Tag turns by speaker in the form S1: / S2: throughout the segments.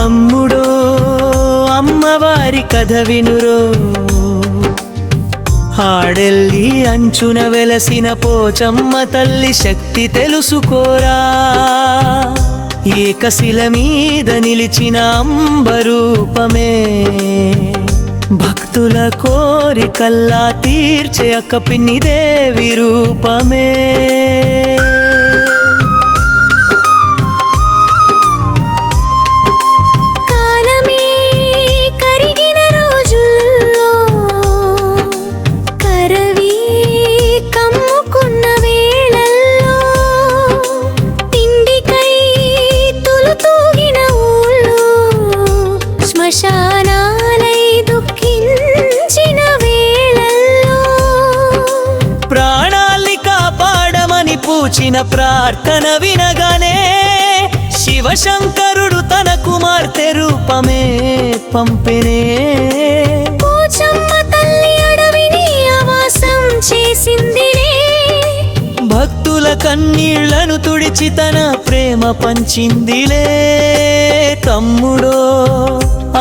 S1: తమ్ముడో అమ్మవారి కథ వినురో. ఆడెల్లి అంచున వెలసిన పోచమ్మ తల్లి శక్తి తెలుసుకోరా. ఏకశిల మీద నిలిచిన అంబరూపమే. భక్తుల కోరికల్లా తీర్చే అక్క పిన్ని దేవి రూపమే. పూచిన ప్రార్థన వినగానే శివశంకరుడు తన కుమార్తె రూపమే పంపినే.
S2: పోచమ్మ తల్లి అడవిని ఆవాసం చేసిందిలే.
S1: భక్తుల కన్నీళ్ళను తుడిచి తన ప్రేమ పంచిందిలే. తమ్ముడో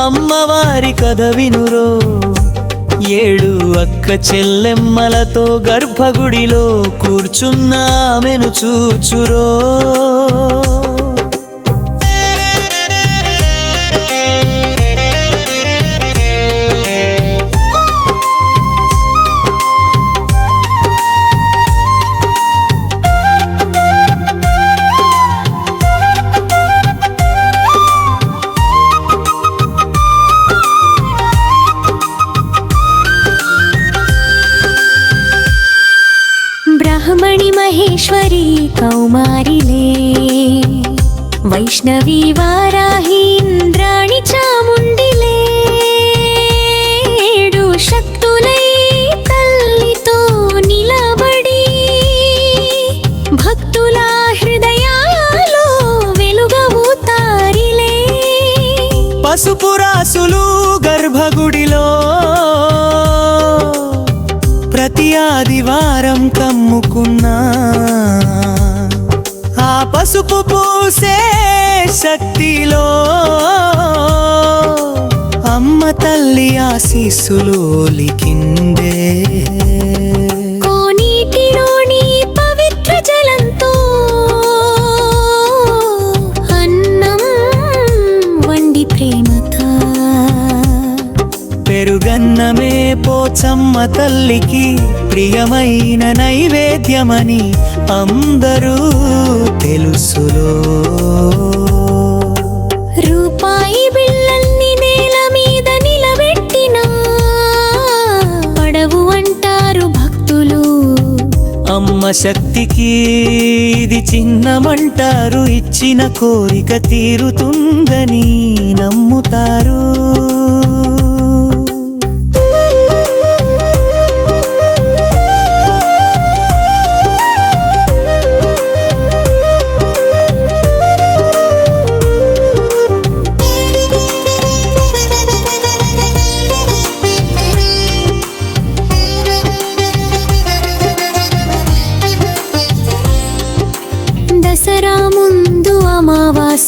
S1: అమ్మవారి కథ వినురో. ఏడు అక్క చెల్లెమ్మలతో గర్భగుడిలో కూర్చున్నామెను చూచురో.
S2: కౌమారిలే. వైష్ణవి వారాహి ఇంద్రాణి చాముండిలే. ఏడు శక్తులై తల్లితో నిలబడి భక్తుల హృదయాలో వెలుగవుతారిలే
S1: పసుపు రాసులు గర్భగుడిలో ప్రతి ఆదివారం కమ్ముకున్నా. పసుపు పూసే శక్తిలో అమ్మ తల్లి ఆశీస్సులు లికిందే
S2: కోనీటిలోని పవిత్ర జలంతో అన్నం వండి ప్రేమతో.
S1: పెరుగన్నమే పోచమ్మ తల్లికి ప్రియమైన నైవేద్యమని అందరూ తెలుసులో శక్తికి ఇది చిన్నమంటారు. ఇచ్చిన కోరిక తీరుతుందని నమ్ముతారు.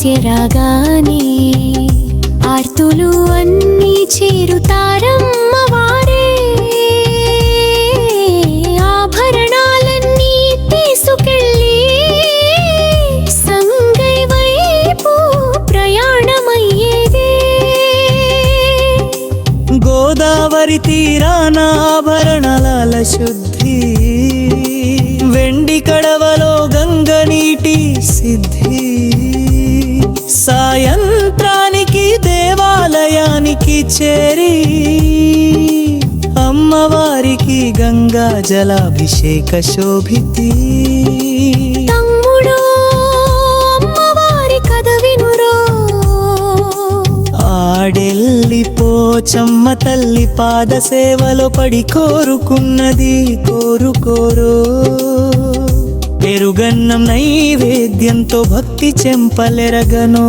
S2: రాగానే ఆర్తులు అన్నీ చేరుతారమ్మ వారే ఆభరణాలన్నీ తీసుకెళ్ళి సంగై వైపు ప్రయాణమయ్యేదే.
S1: గోదావరి తీరాన ఆభరణాల శుద్ధి. దేవాలయానికి చేరి అమ్మవారికి గంగా జలాభిషేక శోభితి.
S2: తమ్ముడు అమ్మవారి కథ వినురో.
S1: ఆడెల్లి పోచమ్మ తల్లి పాద సేవలో పడి కోరుకున్నది కోరుకోరో. పెరుగన్నం నైవేద్యంతో భక్తి చెంపలెరగనో.